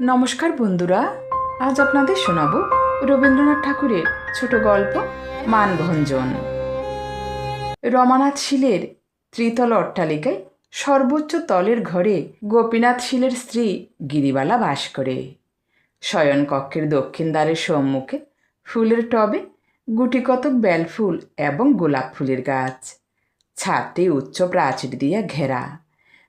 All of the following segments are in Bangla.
নমস্কার বন্ধুরা, আজ আপনাদের শোনাবো রবীন্দ্রনাথ ঠাকুরের ছোট গল্প মানভঞ্জন। রমানাথ শীলের ত্রিতল অট্টালিকায় সর্বোচ্চ তলের ঘরে গোপীনাথ শীলের স্ত্রী গিরিবালা বাস করে। শয়নকক্ষের দক্ষিণ দ্বারের সম্মুখে ফুলের টবে গুটিকতক বেলফুল এবং গোলাপ ফুলের গাছ। ছাদটি উচ্চ প্রাচীর দিয়া ঘেরা।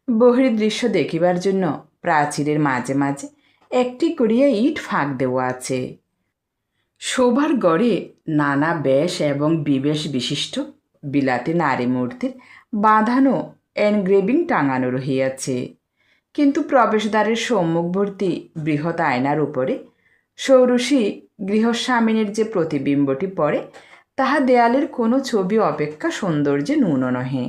বহির্দৃশ্য দেখিবার জন্য প্রাচীরের মাঝে মাঝে একটি করিয়া ইট ফাঁক দেওয়া আছে। শোভার গড়ে নানা বেশ এবং বিবেশ বিশিষ্ট বিলাতি নারী মূর্তির বাঁধানো এনগ্রেভিং টাঙানো রহিয়াছে। কিন্তু প্রবেশদ্বারের সম্মুখবর্তী বৃহৎ আয়নার উপরে সৌরসী গৃহস্বামিনীর যে প্রতিবিম্বটি পড়ে, তাহা দেয়ালের কোনো ছবি অপেক্ষা সৌন্দর্যে ন্যূন নহে।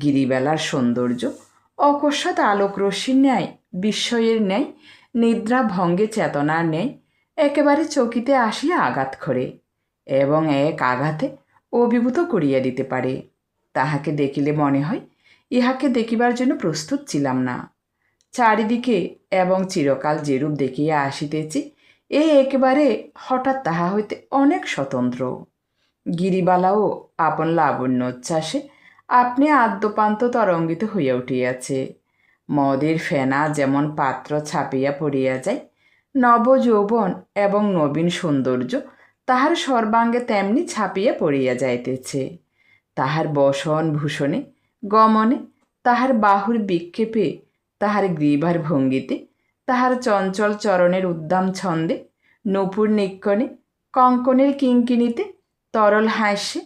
গিরিবেলার সৌন্দর্য, অকস্মাৎ আলোকরশ্মির ন্যায়, বিস্ময়ের ন্যায় নিদ্রা ভঙ্গে চেতনার নেই, একেবারে চকিতে আসিয়া আঘাত করে এবং এক আঘাতে অভিভূত করিয়া দিতে পারে। তাহাকে দেখিলে মনে হয় ইহাকে দেখিবার জন্য প্রস্তুত ছিলাম না। চারিদিকে এবং চিরকাল যেরূপ দেখিয়া আসিতেছি, এ একেবারে হঠাৎ তাহা হইতে অনেক স্বতন্ত্র। গিরিবালাও আপন লাবণ্য উচ্ছ্বাসে আপনি আদ্যপান্ত তরঙ্গিত হইয়া উঠিয়াছে। মদের ফেনা যেমন পাত্র ছাপিয়া পড়িয়া যায়, নবযৌবন এবং নবীন সৌন্দর্য তাহার সর্বাঙ্গে তেমনি ছাপিয়া পড়িয়া যাইতেছে। তাহার বসন ভূষণে, গমনে, তাহার বাহুর বিক্ষেপে, তাহার গ্রীবার ভঙ্গিতে, তাহার চঞ্চল চরণের উদ্দাম ছন্দে, নূপুর নিক্ষণে কঙ্কনের কিঙ্কিনিতে তরল হাস্যে,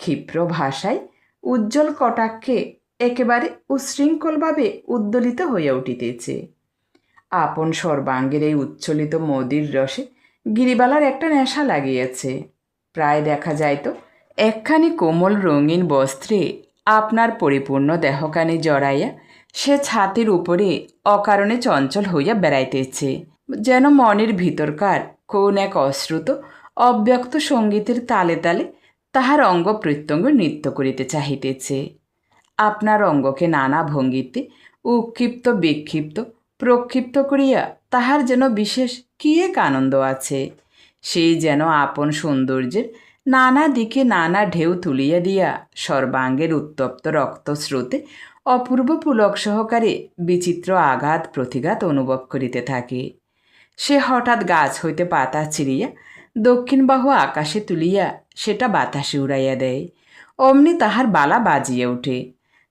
ক্ষিপ্র ভাষায়, উজ্জ্বল কটাক্ষে একেবারে উশৃঙ্খলভাবে উদ্দোলিত হইয়া উঠিতেছে। আপন সর্বাঙ্গের এই উচ্ছ্বলিত মদির রসে গিরিবালার একটা নেশা লাগিয়াছে। প্রায় দেখা যাইত, একখানি কোমল রঙিন বস্ত্রে আপনার পরিপূর্ণ দেহকানি জড়াইয়া সে ছাতির উপরে অকারণে চঞ্চল হইয়া বেড়াইতেছে, যেন মনের ভিতরকার কোন এক অশ্রুত অব্যক্ত সঙ্গীতের তালে তালে তাহার অঙ্গ প্রত্যঙ্গ নৃত্য করিতে চাহিতেছে। আপনার অঙ্গকে নানা ভঙ্গিতে উৎক্ষিপ্ত বিক্ষিপ্ত, প্রক্ষিপ্ত করিয়া তাহার যেন বিশেষ কি এক আনন্দ আছে। সেই যেন আপন সৌন্দর্যের নানা দিকে নানা ঢেউ তুলিয়া দিয়া সর্বাঙ্গের উত্তপ্ত রক্তস্রোতে অপূর্ব পুলক সহকারে বিচিত্র আঘাত, প্রতিঘাত অনুভব করিতে থাকে। সে হঠাৎ গাছ হইতে পাতা ছিঁড়িয়া দক্ষিণ বাহু আকাশে তুলিয়া সেটা বাতাসে উড়াইয়া দেয়। অমনি তাহার বালা বাজিয়া ওঠে।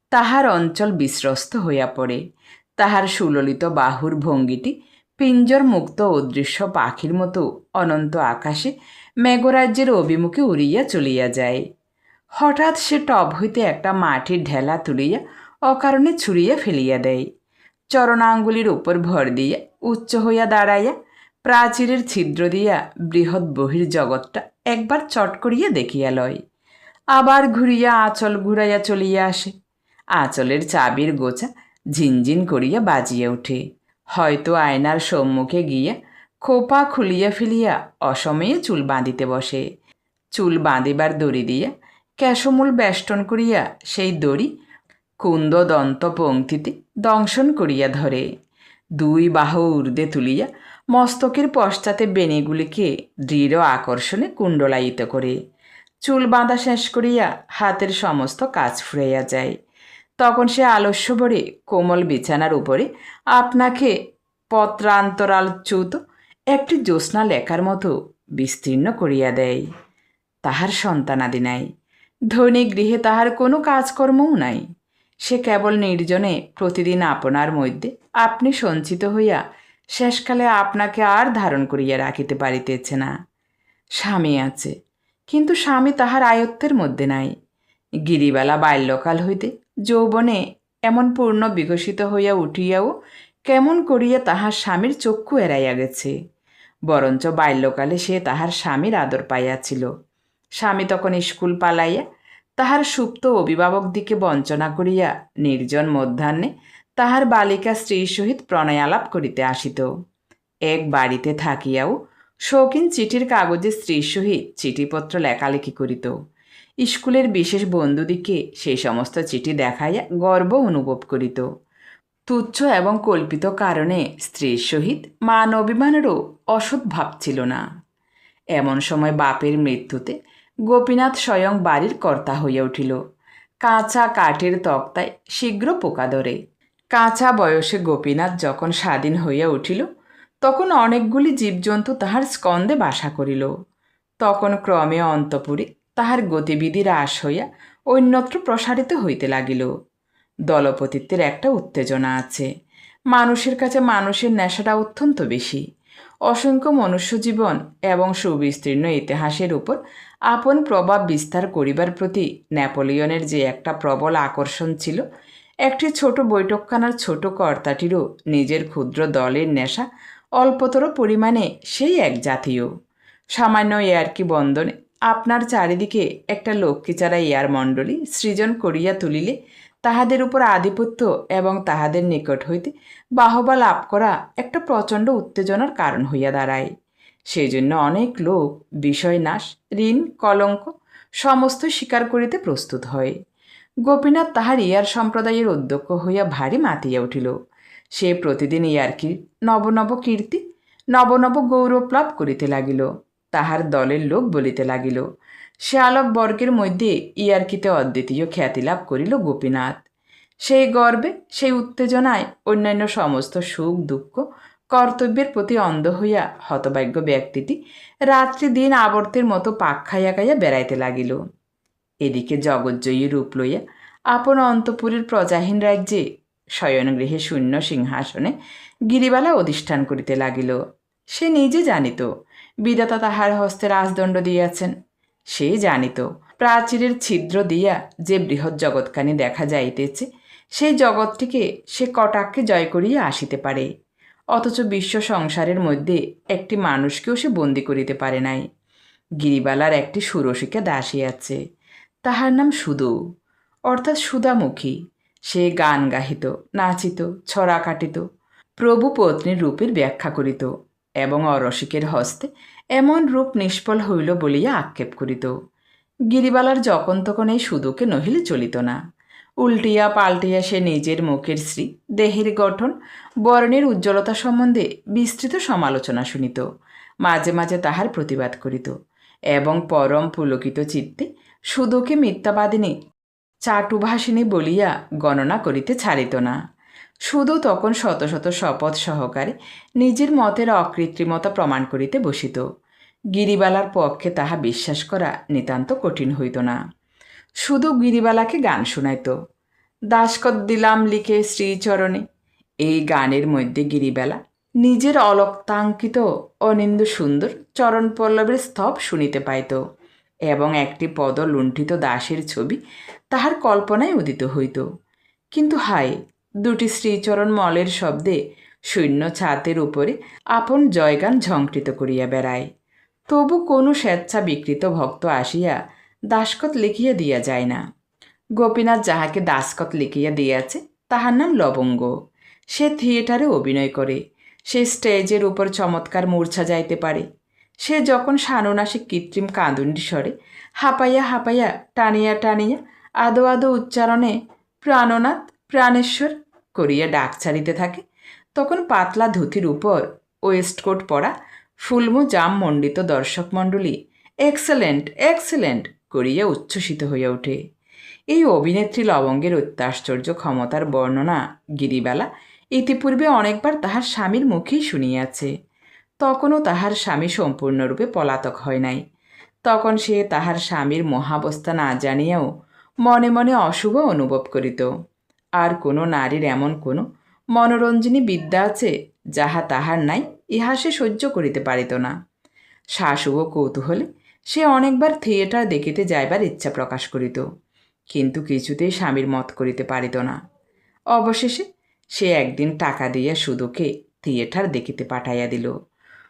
তাহার অঞ্চল বিশ্রস্ত হইয়া পড়ে। তাহার সুললিত বাহুর ভঙ্গিটি পিঞ্জর মুক্ত অদৃশ্য পাখির মতো অনন্ত আকাশে মেঘরাজ্যের অভিমুখে উড়িয়া চলিয়া যায়। হঠাৎ সে টব হইতে একটা মাটির ঢেলা তুলিয়া অকারণে ছুঁড়িয়া ফেলিয়া দেয়। চরণাঙ্গুলির উপর ভর দিয়া উচ্চ হইয়া দাঁড়াইয়া প্রাচীরের ছিদ্র দিয়া বৃহৎ বহির জগৎটা একবার চট করিয়া দেখিয়া লয়। আবার ঘুরিয়া আঁচল ঘুরাইয়া চলিয়া আসে। আঁচলের চাবির গোছা ঝিনঝিন করিয়া বাজিয়া উঠে। হয়তো আয়নার সম্মুখে গিয়া খোপা খুলিয়া ফেলিয়া অসময়ে চুল বাঁধিতে বসে। চুল বাঁধিবার দড়ি দিয়া ক্যাশমূল বেষ্টন করিয়া সেই দড়ি কুন্দ দন্ত পঙ্ক্তিতে দংশন করিয়া ধরে। দুই বাহু ঊর্ধ্বে তুলিয়া মস্তকের পশ্চাতে বেনিগুলিকে দৃঢ় আকর্ষণে কুণ্ডলায়িত করে। চুল বাঁধা শেষ করিয়া হাতের সমস্ত কাজ ফুরাইয়া যায়। তখন সে আলস্য ভরে কোমল বিছানার উপরে আপনাকে পত্রান্তরাল চ্যুত একটি জ্যোৎস্না লেখার মতো বিস্তীর্ণ করিয়া দেয়। তাহার সন্তানাদি নাই। ধনী গৃহে তাহার কোনো কাজকর্মও নাই। সে কেবল নির্জনে প্রতিদিন আপনার মধ্যে আপনি সঞ্চিত হইয়া শেষকালে আপনাকে আর ধারণ করিয়া রাখিতে পারিতেছে না। স্বামী আছে, কিন্তু স্বামী তাহার আয়ত্তের মধ্যে নাই। গিরিবেলা বাল্যকাল হইতে যৌবনে এমন পূর্ণ বিকশিত হইয়া উঠিয়াও কেমন করিয়া তাহার স্বামীর চক্ষু এড়াইয়া গেছে। বরঞ্চ বাল্যকালে সে তাহার স্বামীর আদর পাইয়াছিল। স্বামী তখন স্কুল পালাইয়া তাহার সুপ্ত অভিভাবক দিকে বঞ্চনা করিয়া নির্জন মধ্যাহ্নে তাহার বালিকা স্ত্রীর সহিত প্রণয়ালাপ করিতে আসিত। এক বাড়িতে থাকিয়াও শৌখিন চিঠির কাগজে স্ত্রীর সহিত চিঠিপত্র লেখালেখি করিত। স্কুলের বিশেষ বন্ধুদিকে সেই সমস্ত চিঠি দেখাইয়া গর্ব অনুভব করিত। তুচ্ছ এবং কল্পিত কারণে স্ত্রীর সহিত মান অভিমানেরও অসৎ ভাব ছিল না। এমন সময় বাপের মৃত্যুতে গোপীনাথ স্বয়ং বাড়ির কর্তা হইয়া উঠিল। কাঁচা কাঠের তক্তায় শীঘ্র পোকা ধরে। কাঁচা বয়সে গোপীনাথ যখন স্বাধীন হইয়া উঠিল, তখন অনেকগুলি জীবজন্তু তাহার স্কন্দে বাসা করিল। তখন ক্রমে অন্তপুরে তাহার গতিবিধি হ্রাস হইয়া অন্যত্র প্রসারিত হইতে লাগিল। দলপতিত্বের একটা উত্তেজনা আছে। মানুষের কাছে মানুষের নেশাটা অত্যন্ত বেশি। অসংখ্য মনুষ্য জীবন এবং সুবিস্তীর্ণ ইতিহাসের উপর আপন প্রভাব বিস্তার করিবার প্রতি নেপোলিয়নের যে একটা প্রবল আকর্ষণ ছিল, একটি ছোট বৈঠকখানার ছোট কর্তাটিরও নিজের ক্ষুদ্র দলের নেশা অল্পতর পরিমাণে সেই এক জাতীয়। সামান্য এয়ারকি বন্দনে আপনার চারিদিকে একটা লক্ষ্মীচারা এয়ার মণ্ডলী সৃজন করিয়া তুলিলে তাহাদের উপর আধিপত্য এবং তাহাদের নিকট হইতে বাহবা লাভ করা একটা প্রচণ্ড উত্তেজনার কারণ হইয়া দাঁড়ায়। সেই জন্য অনেক লোক বিষয়নাশ, ঋণ, কলঙ্ক সমস্ত স্বীকার করিতে প্রস্তুত হয়। গোপীনাথ তাহার ইয়ার সম্প্রদায়ের অধ্যক্ষ হইয়া ভারী মাতিয়া উঠিল। সে প্রতিদিন ইয়ার্কির নব নব কীর্তি, নব নব গৌরব লাভ করিতে লাগিল। তাহার দলের লোক বলিতে লাগিল শ্যালক বর্গের মধ্যে ইয়ার্কিতে অদ্বিতীয় খ্যাতি লাভ করিল গোপীনাথ। সেই গর্বে, সেই উত্তেজনায় অন্যান্য সমস্ত সুখ, দুঃখ, কর্তব্যের প্রতি অন্ধ হইয়া হতভাগ্য ব্যক্তিটি রাত্রি দিন আবর্তের মতো পাক খাইয়া খাইয়া বেড়াইতে লাগিল। এদিকে জগজ্জয়ী রূপ লইয়া আপন অন্তপুরের প্রজাহীন রাজ্যে শয়নগৃহে শূন্য সিংহাসনে গিরিবালা অধিষ্ঠান করিতে লাগিল। সে নিজে জানিত। বিধাতা তাহার হস্তে রাজদণ্ড দিয়াছেন। সে জানিত, প্রাচীরের ছিদ্র দিয়া যে বৃহৎ জগৎখানি দেখা যাইতেছে, সেই জগৎটিকে সে কটাক্ষে জয় করিয়া আসিতে পারে। অথচ বিশ্ব সংসারের মধ্যে একটি মানুষকেও সে বন্দি করিতে পারে নাই। গিরিবালার একটি সুরসিকা দাসী আছে, তাহার নাম সুদু। অর্থাৎ সুদামুখী। সে গান গাহিত, নাচিত, ছড়া কাটিত প্রভু পত্নীর রূপের ব্যাখ্যা করিত। এবং অরসিকের হস্তে এমন রূপ নিষ্ফল হইল বলিয়া আক্ষেপ করিত। গিরিবালার যখন তখন এই সুদুকে নহিলে চলিত না। উল্টিয়া পাল্টিয়া সে নিজের মুখের শ্রী দেহের গঠন, বর্ণের উজ্জ্বলতা সম্বন্ধে বিস্তৃত সমালোচনা শুনিত। মাঝে মাঝে তাহার প্রতিবাদ করিত এবং পরম পুলকিত চিত্তে সুদুকে মিথ্যাবাদিনী চাটুভাষিনী বলিয়া গণনা করিতে ছাড়িত না। শুধু তখন শত শত শপথ সহকারে নিজের মতের অকৃত্রিমতা প্রমাণ করিতে বসিত। গিরিবালার পক্ষে তাহা বিশ্বাস করা নিতান্ত কঠিন হইত না। শুধু গিরিবালাকে গান শোনাইত। দাসকত দিলাম লিখে শ্রীচরণে এই গানের মধ্যে গিরিবেলা নিজের অলক্তাঙ্কিত অনিন্দ সুন্দর চরণ পল্লবের স্তব শুনিতে পাইত এবং একটি পদ লুণ্ঠিত দাসের ছবি তাহার কল্পনায় উদিত হইত। কিন্তু হায় দুটি শ্রীচরণ মলের শব্দে শূন্য ছাতের উপরে আপন জয়গান ঝঙ্কৃত করিয়া বেড়ায়। তবু কোনো স্বেচ্ছা বিকৃত ভক্ত আসিয়া দাসকত লিখিয়া দিয়া যায় না। গোপীনাথ যাহাকে দাসকত লিখিয়া দিয়াছে, তাহার নাম লবঙ্গ। সে থিয়েটারে অভিনয় করে, সে স্টেজের উপর চমৎকার মূর্ছা যাইতে পারে। সে যখন সানুনাসিক কৃত্রিম কাঁদুন্ডি স্বরে হাঁপাইয়া হাঁপাইয়া টানিয়া টানিয়া আদো আদো উচ্চারণে, প্রাণনাথ, প্রাণেশ্বর করিয়া ডাক ছাড়িতে থাকে। তখন পাতলা ধুতির উপর ওয়েস্টকোট পরা ফুলমু জাম মণ্ডিত দর্শক মণ্ডলী এক্সেলেন্ট এক্সেলেন্ট করিয়া উচ্ছ্বসিত হইয়া ওঠে। এই অভিনেত্রী লবঙ্গের অত্যাশ্চর্য ক্ষমতার বর্ণনা গিরিবালা ইতিপূর্বে অনেকবার তাহার স্বামীর মুখেই শুনিয়াছে। তখনও তাহার স্বামী সম্পূর্ণরূপে পলাতক হয় নাই। তখন সে তাহার স্বামীর মহাবস্থা না জানিয়াও মনে মনে অশুভ অনুভব করিত। আর কোনো নারীর এমন কোনো মনোরঞ্জনী বিদ্যা আছে যাহা তাহার নাই, ইহা সে সহ্য করিতে পারিত না। শাশুভ কৌতূহলে সে অনেকবার থিয়েটার দেখিতে যাইবার ইচ্ছা প্রকাশ করিত, কিন্তু কিছুতেই স্বামীর মত করিতে পারিত না। অবশেষে সে একদিন টাকা দিয়া সুদোকে থিয়েটার দেখিতে পাঠাইয়া দিল।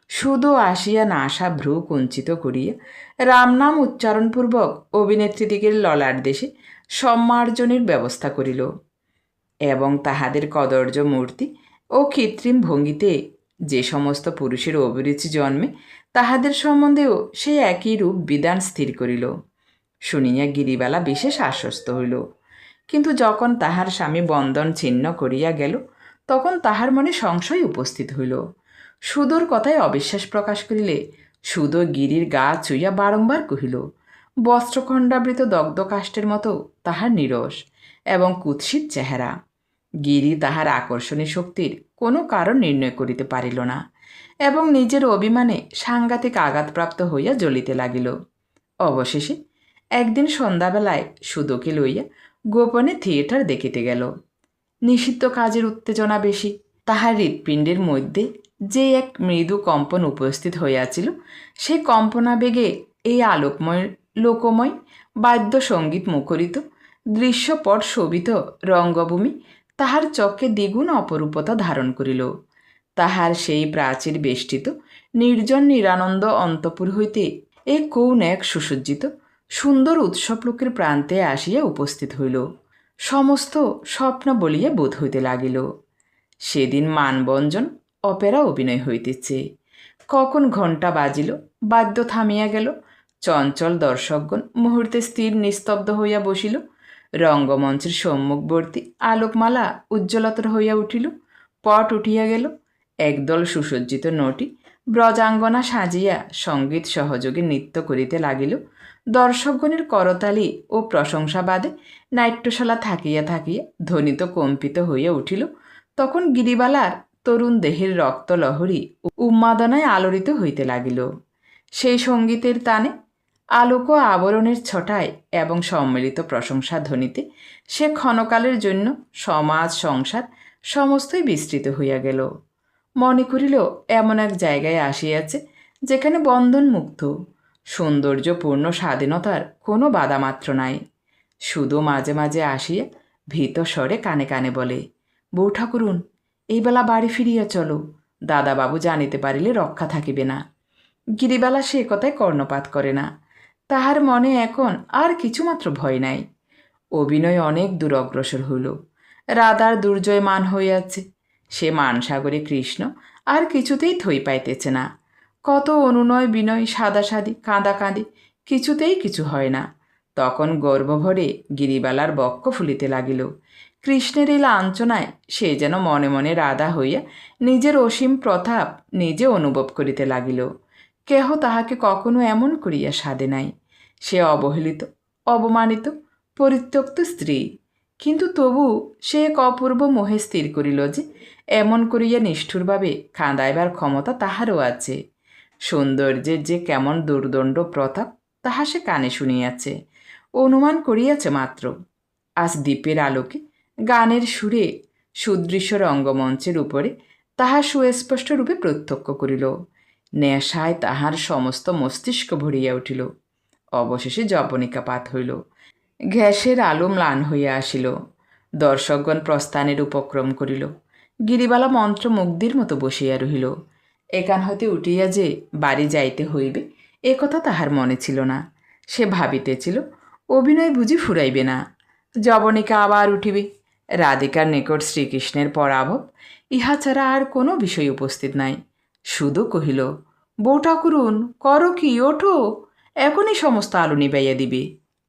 সুদো আসিয়া নাশা ভ্রু কুঞ্চিত করিয়া রামনাম উচ্চারণপূর্বক অভিনেত্রীদিগের ললার দেশে সম্মার্জনের ব্যবস্থা করিল। এবং তাহাদের কদর্য মূর্তি ও কৃত্রিম ভঙ্গিতে যে সমস্ত পুরুষের অভিরুচি জন্মে, তাহাদের সম্বন্ধেও সে একই রূপ বিধান স্থির করিল। শুনিয়া গিরিবালা বিশেষ আশ্বস্ত হইল। কিন্তু যখন তাহার স্বামী বন্ধন ছিন্ন করিয়া গেল, তখন তাহার মনে সংশয় উপস্থিত হইল। সুদর কথায় অবিশ্বাস প্রকাশ করিলে সুদো গিরির গা চুইয়া বারংবার কহিল, বস্ত্রখণ্ডাবৃত দগ্ধ কাষ্টের মতো তাহার নিরস এবং কুৎসিত চেহারা। গিরি তাহার আকর্ষণী শক্তির কোনো কারণ নির্ণয় করিতে পারিল না এবং নিজের অভিমানে সাংঘাতিক আঘাতপ্রাপ্ত হইয়া জ্বলিতে লাগিল। অবশেষে একদিন সন্ধ্যাবেলায় সুদকে লইয়া গোপনে থিয়েটার দেখিতে গেল। নিষিদ্ধ কাজের উত্তেজনা বেশি, তাহার হৃৎপিণ্ডের মধ্যে যে এক মৃদু কম্পন উপস্থিত হইয়াছিল সেই কম্পনাবেগে এই আলোকময়, লোকময় বাদ্য সংগীত মুখরিত, দৃশ্যপট শোভিত রঙ্গভূমি তাহার চক্ষে দ্বিগুণ অপরূপতা ধারণ করিল। তাহার সেই প্রাচীর বেষ্টিত, নির্জন নিরানন্দ অন্তপুর হইতে এ কোন এক সুসজ্জিত, সুন্দর উৎসবলোকের প্রান্তে আসিয়া উপস্থিত হইল। সমস্ত স্বপ্ন বলিয়া বোধ হইতে লাগিল। সেদিন মানবঞ্জন অপেরা অভিনয় হইতেছে। কখন ঘণ্টা বাজিল, বাদ্য থামিয়া গেল, চঞ্চল দর্শকগণ মুহূর্তে স্থির নিস্তব্ধ হইয়া বসিল রঙ্গমঞ্চের সম্মুখবর্তী আলোকমালা উজ্জ্বলতর হইয়া উঠিল। পট উঠিয়া গেল। একদল সুসজ্জিত নটি ব্রজাঙ্গনা সাজিয়া সংগীত সহযোগে নৃত্য করিতে লাগিল। দর্শকগণের করতালি ও প্রশংসাবাদে নাট্যশালা থাকিয়া থাকিয়া ধ্বনিত কম্পিত হইয়া উঠিল। তখন গিরিবালার তরুণ দেহের রক্তলহরী উন্মাদনায় আলোড়িত হইতে লাগিল। সেই সঙ্গীতের তানে আলোক আবরণের ছটায় এবং সম্মিলিত প্রশংসা ধ্বনিতে সে ক্ষণকালের জন্য সমাজ সংসার সমস্তই বিস্তৃত হইয়া গেল। মনে করিল, এমন এক জায়গায় আসিয়াছে যেখানে বন্ধন মুক্ত, সৌন্দর্যপূর্ণ স্বাধীনতার কোনো বাধামাত্র নাই। শুধু মাঝে মাঝে আসিয়া ভীত স্বরে কানে কানে বলে, বউ ঠাকুরুন, এই বেলা বাড়ি ফিরিয়া চলো, দাদাবাবু জানিতে পারিলে রক্ষা থাকিবে না। গিরিবেলা সে কথায় কর্ণপাত করে না। তাহার মনে এখন আর কিছুমাত্র ভয় নাই। অভিনয় অনেক দূর অগ্রসর হইল রাধার দুর্জয় মান হইয়াছে। সে মানসাগরে কৃষ্ণ আর কিছুতেই থই পাইতেছে না। কত অনুনয় বিনয় সাদাসাদি কাঁদা কাঁদি কিছুতেই কিছু হয় না। তখন গর্বভরে গিরিবালার বক্ষ ফুলিতে লাগিল। কৃষ্ণের এই লাঞ্ছনায় সে যেন মনে মনে রাধা হইয়া নিজের অসীম প্রতাপ নিজে অনুভব করিতে লাগিল। কেহ তাহাকে কখনো এমন করিয়া সাধে নাই। সে অবহেলিত অবমানিত পরিত্যক্ত স্ত্রী। কিন্তু তবু সে এক অপূর্ব মোহে স্থির করিল যে, এমন করিয়া নিষ্ঠুরভাবে কাঁদাইবার ক্ষমতা তাহারও আছে। সৌন্দর্যের যে কেমন দুর্দণ্ড প্রতাপ, তাহা সে কানে শুনিয়াছে, অনুমান করিয়াছে মাত্র। আজ দ্বীপের আলোকে, গানের সুরে, সুদৃশ্য রঙ্গমঞ্চের উপরে তাহা সুস্পষ্ট রূপে প্রত্যক্ষ করিল। নেশায় তাহার সমস্ত মস্তিষ্ক ভরিয়া উঠিল। অবশেষে জবনিকাপাত হইল। গ্যাসের আলো ম্লান হইয়া আসিল। দর্শকগণ প্রস্থানের উপক্রম করিল। গিরিবালা মন্ত্রমুগ্ধের মতো বসিয়া রহিল। এখান হইতে উঠিয়া যে বাড়ি যাইতে হইবে, এ কথা তাহার মনে ছিল না। সে ভাবিতেছিল, অভিনয় বুঝি ফুরাইবে না। জবনিকা আবার উঠিবে। রাধিকার নিকট শ্রীকৃষ্ণের পরাভব, ইহা ছাড়া আর কোনো বিষয় উপস্থিত নাই। শুধু কহিল, বউ ঠাকুরুন, করো কি, ওঠো। এখনই সমস্ত আলো নিবাইয়া দিবে।